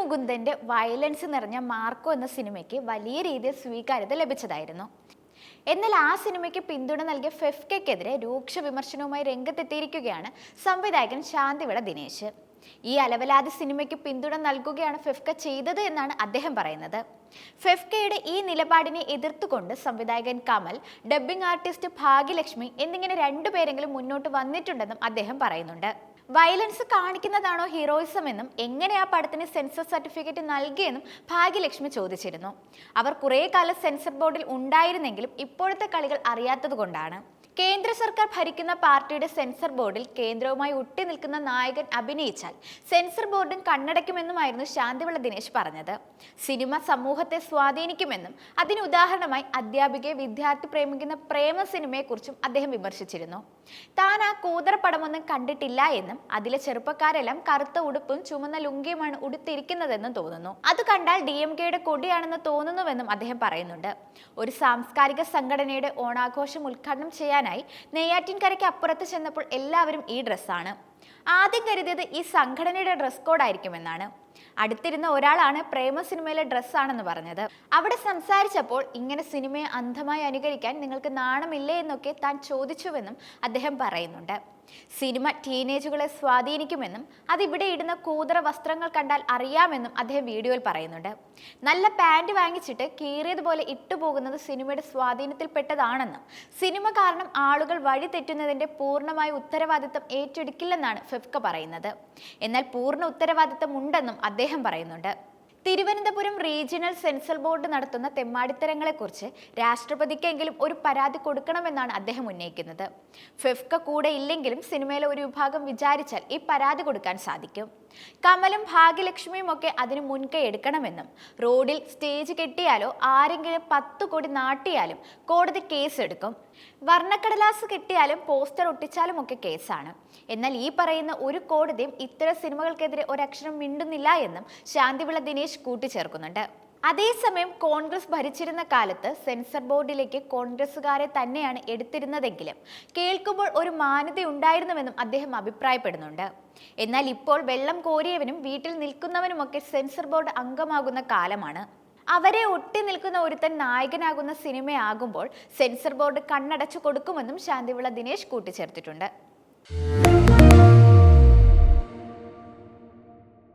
മുകുന്ദന്റെ violence നിറഞ്ഞ Marco എന്ന സിനിമയ്ക്ക് വലിയ രീതിയിൽ സ്വീകാര്യത ലഭിച്ചതായിരുന്നു. എന്നാൽ ആ സിനിമയ്ക്ക് പിന്തുണ നൽകിയ ഫെഫ്കയ്ക്കെതിരെ രൂക്ഷ വിമർശനവുമായി രംഗത്തെത്തിയിരിക്കുകയാണ് സംവിധായകൻ ശാന്തിവിള ദിനേശ്. ഈ അലവലാതി സിനിമയ്ക്ക് പിന്തുണ നൽകുകയാണ് ഫെഫ്ക ചെയ്തത് എന്നാണ് അദ്ദേഹം പറയുന്നത്. ഫെഫ്കയുടെ ഈ നിലപാടിനെ എതിർത്തുകൊണ്ട് സംവിധായകൻ കമൽ ഡബ്ബിംഗ് ആർട്ടിസ്റ്റ് ഭാഗ്യലക്ഷ്മി എന്നിങ്ങനെ രണ്ടുപേരെങ്കിലും മുന്നോട്ട് വന്നിട്ടുണ്ടെന്നും അദ്ദേഹം പറയുന്നുണ്ട്. വയലൻസ് കാണിക്കുന്നതാണോ ഹീറോയിസം എന്നും എങ്ങനെ ആ പടത്തിന് സെൻസർ സർട്ടിഫിക്കറ്റ് നൽകിയെന്നും ഭാഗ്യലക്ഷ്മി ചോദിച്ചിരുന്നു. അവർ കുറേ കാലം സെൻസർ ബോർഡിൽ ഉണ്ടായിരുന്നെങ്കിലും ഇപ്പോഴത്തെ കളികൾ അറിയാത്തതുകൊണ്ടാണ്. കേന്ദ്ര സർക്കാർ ഭരിക്കുന്ന പാർട്ടിയുടെ സെൻസർ ബോർഡിൽ കേന്ദ്രവുമായി ഒട്ടി നിൽക്കുന്ന നായകൻ അഭിനയിച്ചാൽ സെൻസർ ബോർഡും കണ്ണടയ്ക്കുമെന്നുമായിരുന്നു ശാന്തിവിള ദിനേശ് പറഞ്ഞത്. സിനിമ സമൂഹത്തെ സ്വാധീനിക്കുമെന്നും അതിന് ഉദാഹരണമായി അധ്യാപികയെ വിദ്യാർത്ഥി പ്രേമിക്കുന്ന പ്രേമ സിനിമയെക്കുറിച്ചും അദ്ദേഹം വിമർശിച്ചിരുന്നു. താൻ ആ കൂതറ പടമൊന്നും കണ്ടിട്ടില്ല എന്നും അതിലെ ചെറുപ്പക്കാരെല്ലാം കറുത്ത ഉടുപ്പും ചുമന്ന ലുങ്കിയുമാണ് ഉടുത്തിരിക്കുന്നതെന്നും തോന്നുന്നു. അത് കണ്ടാൽ ഡി എം കെയുടെ കൊടിയാണെന്ന് തോന്നുന്നുവെന്നും അദ്ദേഹം പറയുന്നുണ്ട്. ഒരു സാംസ്കാരിക സംഘടനയുടെ ഓണാഘോഷം ഉദ്ഘാടനം ചെയ്യാനായി നെയ്യാറ്റിൻകരയ്ക്ക് അപ്പുറത്ത് ചെന്നപ്പോൾ എല്ലാവരും ഈ ഡ്രസ്സാണ്. ആദ്യം കരുതിയത് ഈ സംഘടനയുടെ ഡ്രസ് കോഡായിരിക്കുമെന്നാണ് അടുത്തിരുന്ന ഒരാളാണ് പ്രേമ സിനിമയിലെ ഡ്രസ്സാണെന്ന് പറഞ്ഞത്. അവിടെ സംസാരിച്ചപ്പോൾ ഇങ്ങനെ സിനിമയെ അന്ധമായി അനുകരിക്കാൻ നിങ്ങൾക്ക് നാണമില്ലേ എന്നൊക്കെ താൻ ചോദിച്ചുവെന്നും അദ്ദേഹം പറയുന്നുണ്ട്. സിനിമ ടീനേജുകളെ സ്വാധീനിക്കുമെന്നും അതിവിടെ ഇടുന്ന കൂതറ വസ്ത്രങ്ങൾ കണ്ടാൽ അറിയാമെന്നും അദ്ദേഹം വീഡിയോയിൽ പറയുന്നുണ്ട്. നല്ല പാന്റ് വാങ്ങിച്ചിട്ട് കീറിയതുപോലെ ഇട്ടുപോകുന്നത് സിനിമയുടെ സ്വാധീനത്തിൽപ്പെട്ടതാണെന്നും സിനിമ കാരണം ആളുകൾ വഴി തെറ്റുന്നതിന്റെ പൂർണമായ ഉത്തരവാദിത്തം ഏറ്റെടുക്കില്ലെന്നാണ് ഫെഫ്ക പറയുന്നത്. എന്നാൽ പൂർണ ഉത്തരവാദിത്തം ഉണ്ടെന്നും അദ്ദേഹം പറയുന്നുണ്ട്. തിരുവനന്തപുരം റീജിയണൽ സെൻസൽ ബോർഡ് നടത്തുന്ന തെമ്മാടിത്തരങ്ങളെക്കുറിച്ച് രാഷ്ട്രപതിക്കെങ്കിലും ഒരു പരാതി കൊടുക്കണമെന്നാണ് അദ്ദേഹം ഉന്നയിക്കുന്നത്. ഫെഫ്ക കൂടെ ഇല്ലെങ്കിലും സിനിമയിലെ ഒരു വിഭാഗം വിചാരിച്ചാൽ ഈ പരാതി കൊടുക്കാൻ സാധിക്കും. കമലും ഭാഗ്യലക്ഷ്മിയും ഒക്കെ അതിന് മുൻകൈ എടുക്കണമെന്നും റോഡിൽ സ്റ്റേജ് കെട്ടിയാലോ ആരെങ്കിലും പത്ത് കോടി നാട്ടിയാലും കോടതി കേസെടുക്കും. വർണക്കടലാസ് കെട്ടിയാലും പോസ്റ്റർ ഒട്ടിച്ചാലും ഒക്കെ കേസാണ്. എന്നാൽ ഈ പറയുന്ന ഒരു കോടതിയും ഇത്തരം സിനിമകൾക്കെതിരെ ഒരക്ഷരം മിണ്ടുന്നില്ല എന്നും ശാന്തിവിള ദിനേശ് കൂട്ടിച്ചേർക്കുന്നുണ്ട്. അതേസമയം കോൺഗ്രസ് ഭരിച്ചിരുന്ന കാലത്ത് സെൻസർ ബോർഡിലേക്ക് കോൺഗ്രസുകാരെ തന്നെയാണ് എടുത്തിരുന്നതെങ്കിലും കേൾക്കുമ്പോൾ ഒരു മാന്യതയുണ്ടായിരുന്നുവെന്നും അദ്ദേഹം അഭിപ്രായപ്പെടുന്നുണ്ട്. എന്നാൽ ഇപ്പോൾ വെള്ളം കോരിയവനും വീട്ടിൽ നിൽക്കുന്നവനുമൊക്കെ സെൻസർ ബോർഡ് അംഗമാകുന്ന കാലമാണ്. അവരെ ഒട്ടി നിൽക്കുന്ന ഒരുത്തൻ നായകനാകുന്ന സിനിമയാകുമ്പോൾ സെൻസർ ബോർഡ് കണ്ണടച്ചു കൊടുക്കുമെന്നും ശാന്തിവിള ദിനേശ് കൂട്ടിച്ചേർത്തിട്ടുണ്ട്.